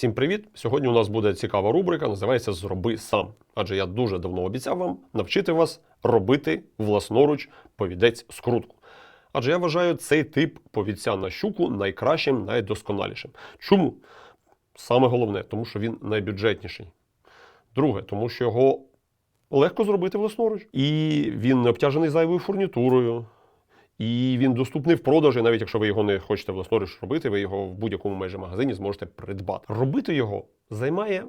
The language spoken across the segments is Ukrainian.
Всім привіт! Сьогодні у нас буде цікава рубрика, називається Зроби сам. Адже я дуже давно обіцяв вам навчити вас робити власноруч повідець скрутку. Адже я вважаю цей тип повідця на щуку найкращим, найдосконалішим. Чому? Саме головне, тому що він найбюджетніший. Друге, тому що його легко зробити власноруч. І він не обтяжений зайвою фурнітурою. І він доступний в продажі, навіть якщо ви його не хочете власноруч робити, ви його в будь-якому майже магазині зможете придбати. Робити його займає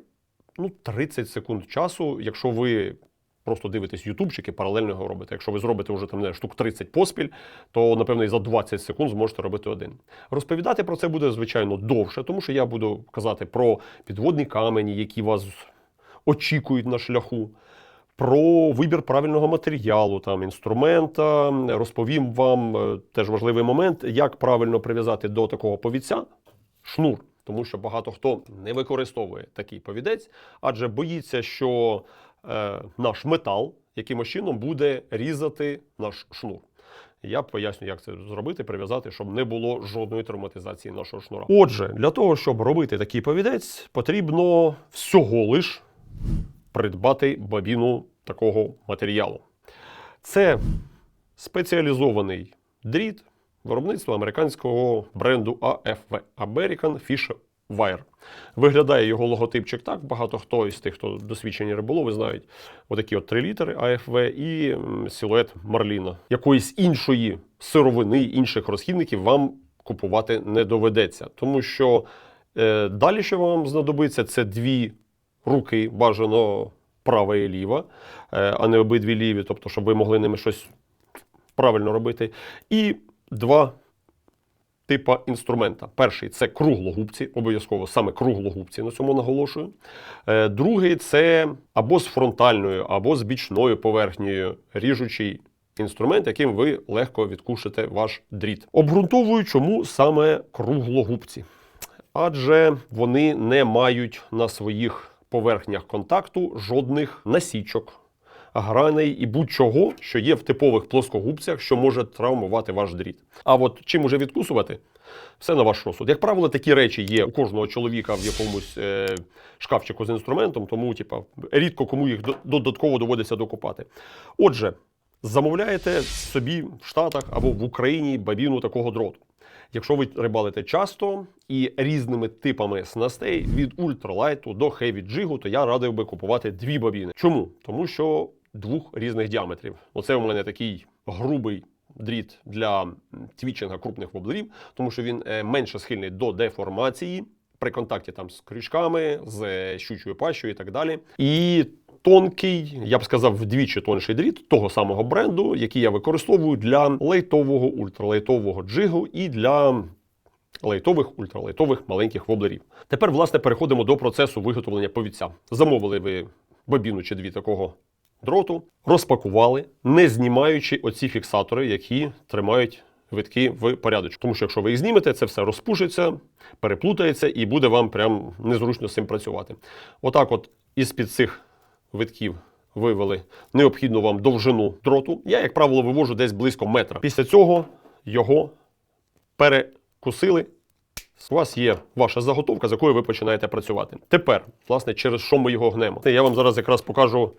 ну, 30 секунд часу, якщо ви просто дивитесь ютубчики, паралельно його робите. Якщо ви зробите вже там не, штук 30 поспіль, то напевно і за 20 секунд зможете робити один. Розповідати про це буде звичайно довше, тому що я буду казати про підводні камені, які вас очікують на шляху про вибір правильного матеріалу, там інструмента. Розповім вам е, теж важливий момент, як правильно прив'язати до такого повідця шнур. Тому що багато хто не використовує такий повідець, адже боїться, що е, наш метал якимось чином буде різати наш шнур. Я поясню, як це зробити, прив'язати, щоб не було жодної травматизації нашого шнура. Отже, для того, щоб робити такий повідець, потрібно всього лиш придбати бабіну такого матеріалу. Це спеціалізований дріт виробництва американського бренду AFV American Fish Wire. Виглядає його логотипчик так. Багато хто із тих, хто досвідчені риболови, знають отакі от три літери AFV і силует Марліна. Якоїсь іншої сировини, інших розхідників вам купувати не доведеться, тому що е, далі, що вам знадобиться, це дві руки, бажано права і ліва, е, а не обидві ліві, тобто, щоб ви могли ними щось правильно робити. І два типа інструмента. Перший це круглогубці, обов'язково саме круглогубці, на цьому наголошую. Е, Другий це або з фронтальною, або з бічною поверхнею ріжучий інструмент, яким ви легко відкушите ваш дріт. Обґрунтовую, чому саме круглогубці. Адже вони не мають на своїх поверхнях контакту жодних насічок, граней і будь-чого, що є в типових плоскогубцях, що може травмувати ваш дріт. А от чим уже відкусувати? Все на ваш розсуд. Як правило, такі речі є у кожного чоловіка в якомусь е, шкафчику з інструментом, тому типа, рідко кому їх додатково доводиться докупати. Отже, замовляєте собі в Штатах або в Україні бабіну такого дроту. Якщо ви рибалите часто і різними типами снастей від ультралайту до хеві джигу, то я радив би купувати дві бабіни. Чому? Тому що двох різних діаметрів. Оце у мене такий грубий дріт для твічинга крупних воблерів, тому що він е, менше схильний до деформації при контакті там з крючками, з щучою пащою і так далі. І тонкий, я б сказав, вдвічі тонший дріт того самого бренду, який я використовую для лейтового, ультралейтового джигу і для лейтових, ультралейтових маленьких воблерів. Тепер, власне, переходимо до процесу виготовлення повідця. Замовили ви бобіну чи дві такого дроту, розпакували, не знімаючи оці фіксатори, які тримають витки в порядочку. Тому що якщо ви їх знімете, це все розпушиться, переплутається і буде вам прям незручно з цим працювати. Отак, от із-під цих витків вивели необхідну вам довжину дроту. Я, як правило, вивожу десь близько метра. Після цього його перекусили. У вас є ваша заготовка, з якою ви починаєте працювати. Тепер, власне, через що ми його гнемо. Я вам зараз якраз покажу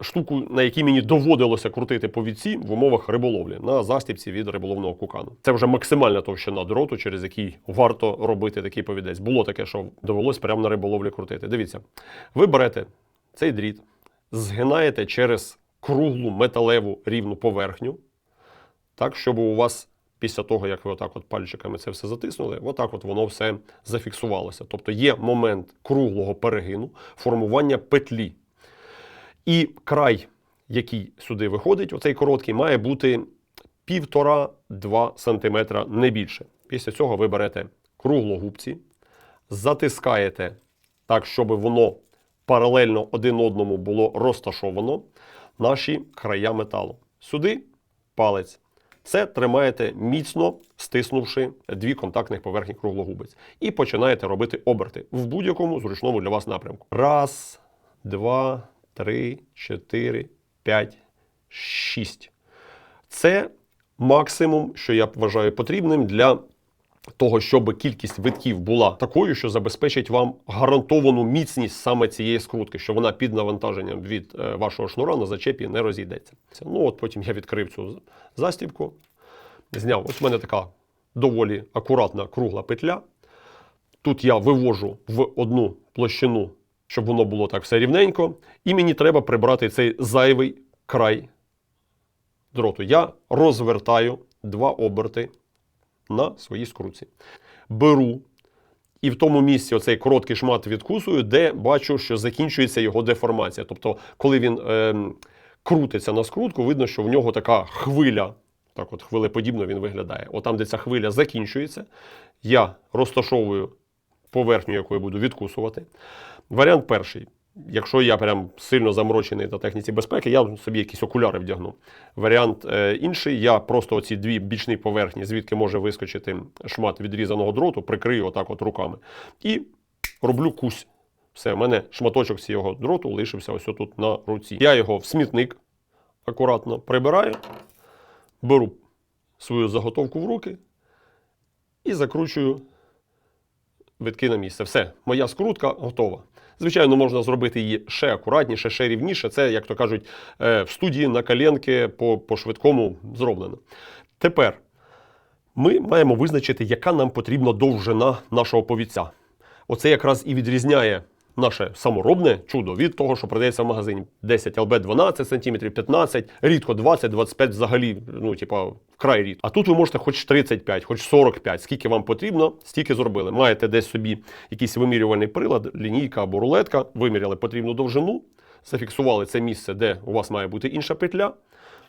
штуку, на якій мені доводилося крутити повідці в умовах риболовлі на застіпці від риболовного кукану. Це вже максимальна товщина дроту, через який варто робити такий повідець. Було таке, що довелось прямо на риболовлі крутити. Дивіться, ви берете цей дріт, згинаєте через круглу металеву рівну поверхню, так, щоб у вас після того, як ви отак от пальчиками це все затиснули, отак от воно все зафіксувалося. Тобто є момент круглого перегину, формування петлі. І край, який сюди виходить, оцей короткий, має бути 1,5-2 см, не більше. Після цього ви берете круглогубці, затискаєте так, щоб воно паралельно один одному було розташовано наші края металу. Сюди палець. Це тримаєте міцно стиснувши дві контактних поверхні круглогубець. І починаєте робити оберти в будь-якому зручному для вас напрямку. Раз, два, три, чотири, п'ять, шість. Це максимум, що я вважаю потрібним для того, щоб кількість витків була такою, що забезпечить вам гарантовану міцність саме цієї скрутки, що вона під навантаженням від е, вашого шнура на зачепі не розійдеться. Ну от потім я відкрив цю застібку, зняв. Ось у мене така доволі акуратна кругла петля. Тут я вивожу в одну площину, щоб воно було так все рівненько. І мені треба прибрати цей зайвий край дроту. Я розвертаю два оберти на своїй скрутці. Беру і в тому місці оцей короткий шмат відкусую, де бачу, що закінчується його деформація. Тобто, коли він ем, крутиться на скрутку, видно, що в нього така хвиля. Так от хвилеподібно він виглядає. От там, де ця хвиля закінчується, я розташовую поверхню, яку я буду відкусувати. Варіант перший. Якщо я прям сильно заморочений на техніці безпеки, я собі якісь окуляри вдягну. Варіант е, інший, я просто оці дві бічні поверхні, звідки може вискочити шмат відрізаного дроту, прикрию отак от руками. І роблю кусь. Все, в мене шматочок цього дроту лишився ось тут на руці. Я його в смітник акуратно прибираю, беру свою заготовку в руки і закручую витки на місце. Все, моя скрутка готова. Звичайно, можна зробити її ще акуратніше, ще рівніше. Це, як то кажуть, е, в студії на коленки по, по швидкому зроблено. Тепер ми маємо визначити, яка нам потрібна довжина нашого повідця. Оце якраз і відрізняє наше саморобне чудо від того, що продається в магазині 10 ЛБ 12 см, 15, рідко 20, 25 взагалі, ну, типа, вкрай рідко. А тут ви можете хоч 35, хоч 45, скільки вам потрібно, стільки зробили. Маєте десь собі якийсь вимірювальний прилад, лінійка або рулетка, виміряли потрібну довжину, зафіксували це місце, де у вас має бути інша петля.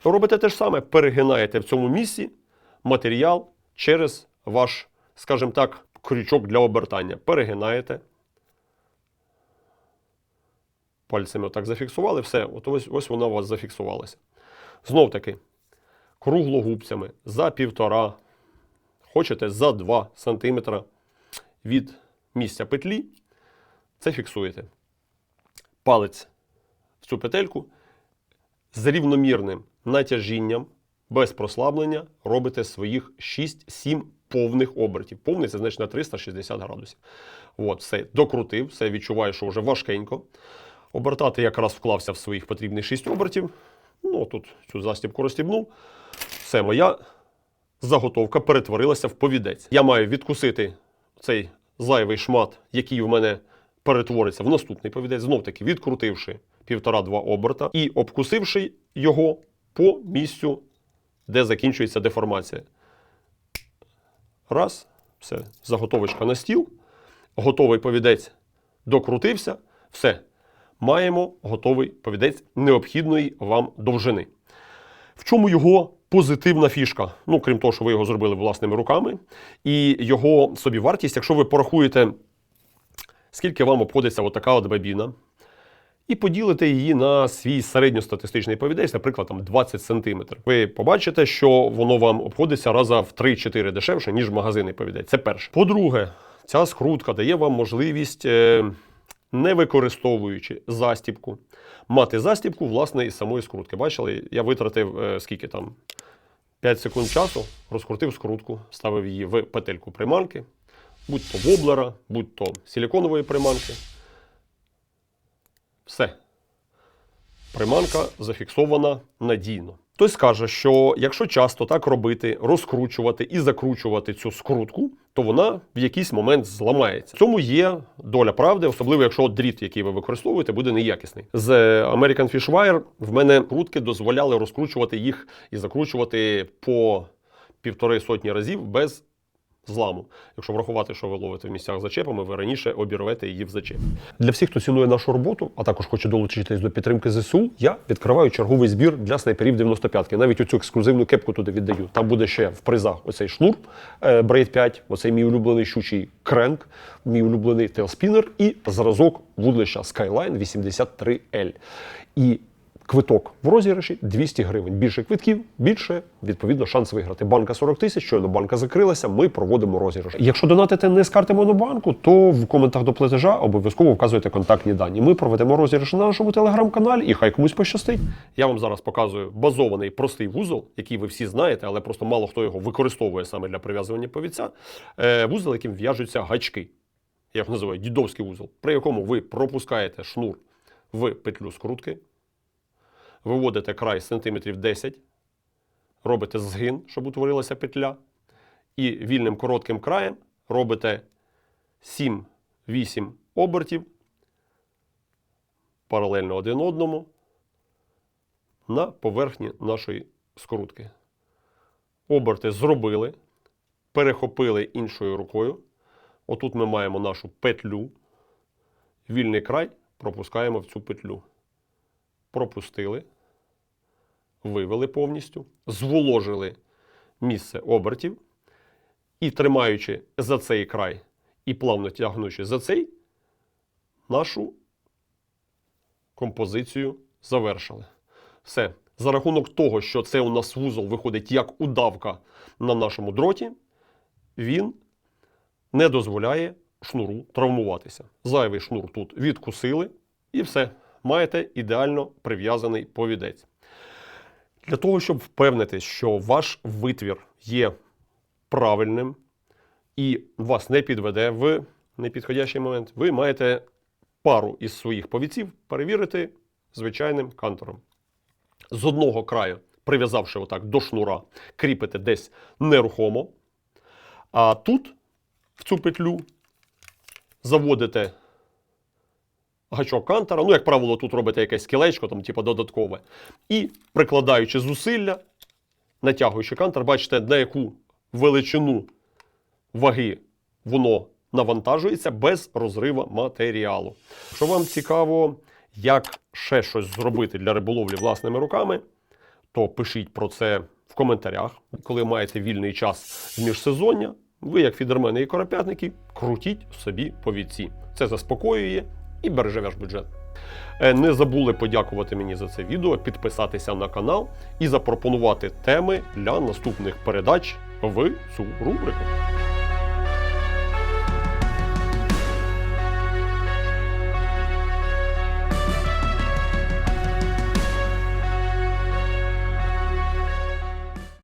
Робите те ж саме, перегинаєте в цьому місці матеріал через ваш, скажімо так, крючок для обертання. Перегинаєте. Пальцями отак зафіксували, все, от ось, ось вона у вас зафіксувалася. Знов таки, круглогубцями за півтора, хочете за 2 см від місця петлі, це фіксуєте. Палець в цю петельку з рівномірним натяжінням, без прослаблення, робите своїх 6-7 повних обертів. Повний це значить на 360 градусів. От, все, докрутив, все відчуваю, що вже важкенько. Обертати якраз вклався в своїх потрібних 6 обертів. Ну, тут цю застібку розстібнув. Все, моя заготовка перетворилася в повідець. Я маю відкусити цей зайвий шмат, який у мене перетвориться в наступний повідець, знов таки відкрутивши півтора-два оберта і обкусивши його по місцю, де закінчується деформація. Раз, все, заготовочка на стіл, готовий повідець докрутився, все. Маємо готовий повідець необхідної вам довжини. В чому його позитивна фішка? Ну, крім того, що ви його зробили власними руками, і його собівартість, якщо ви порахуєте, скільки вам обходиться отака от бабіна, і поділите її на свій середньостатистичний повідець, наприклад, там 20 см. Ви побачите, що воно вам обходиться раза в 3-4 дешевше, ніж магазинний повідець. Це перше. По-друге, ця скрутка дає вам можливість. Е- не використовуючи застібку, мати застібку власне із самої скрутки. Бачили, я витратив е, скільки там 5 секунд часу, розкрутив скрутку, ставив її в петельку приманки, будь то воблера, будь то силіконової приманки. Все. Приманка зафіксована надійно. Хтось скаже, що якщо часто так робити, розкручувати і закручувати цю скрутку, то вона в якийсь момент зламається. В цьому є доля правди, особливо якщо дріт, який ви використовуєте, буде неякісний. З American Fish в мене крутки дозволяли розкручувати їх і закручувати по півтори сотні разів без зламу. Якщо врахувати, що ви ловите в місцях зачепами, ви раніше обірвете її в зачеп. Для всіх, хто цінує нашу роботу, а також хоче долучитись до підтримки ЗСУ, я відкриваю черговий збір для снайперів 95-ки. Навіть оцю ексклюзивну кепку туди віддаю. Там буде ще в призах оцей шнур Braid 5, оцей мій улюблений щучий кренк, мій улюблений тейлспінер і зразок вудлища Skyline 83L. І Квиток в розіграші 200 гривень. Більше квитків, більше відповідно шанс виграти. Банка 40 тисяч. Щойно банка закрилася. Ми проводимо розіграш. Якщо донатите не з карти Монобанку, то в коментах до платежа обов'язково вказуйте контактні дані. Ми проведемо розіграш на нашому телеграм-каналі, і хай комусь пощастить. Я вам зараз показую базований простий вузол, який ви всі знаєте, але просто мало хто його використовує саме для прив'язування повідця. Е, вузол, яким в'яжуться гачки. Я їх називаю дідовський вузол, при якому ви пропускаєте шнур в петлю скрутки, виводите край сантиметрів 10, робите згин, щоб утворилася петля, і вільним коротким краєм робите 7-8 обертів паралельно один одному на поверхні нашої скрутки. Оберти зробили, перехопили іншою рукою. Отут ми маємо нашу петлю. Вільний край пропускаємо в цю петлю. Пропустили, вивели повністю, зволожили місце обертів і тримаючи за цей край і плавно тягнучи за цей, нашу композицію завершили. Все. За рахунок того, що це у нас вузол виходить як удавка на нашому дроті, він не дозволяє шнуру травмуватися. Зайвий шнур тут відкусили, і все. Маєте ідеально прив'язаний повідець. Для того, щоб впевнитись, що ваш витвір є правильним і вас не підведе в непідходящий момент, ви маєте пару із своїх повідців перевірити звичайним кантором. З одного краю, прив'язавши отак до шнура, кріпите десь нерухомо. А тут, в цю петлю, заводите гачок кантера. Ну, як правило, тут робите якесь кілечко, там, типу, додаткове. І прикладаючи зусилля, натягуючи кантер, бачите, на яку величину ваги воно навантажується без розрива матеріалу. Якщо вам цікаво, як ще щось зробити для риболовлі власними руками, то пишіть про це в коментарях. Коли маєте вільний час з міжсезоння, ви, як фідермени і коропятники, крутіть собі повідці. Це заспокоює і береже бюджет. Е, Не забули подякувати мені за це відео, підписатися на канал і запропонувати теми для наступних передач в цю рубрику.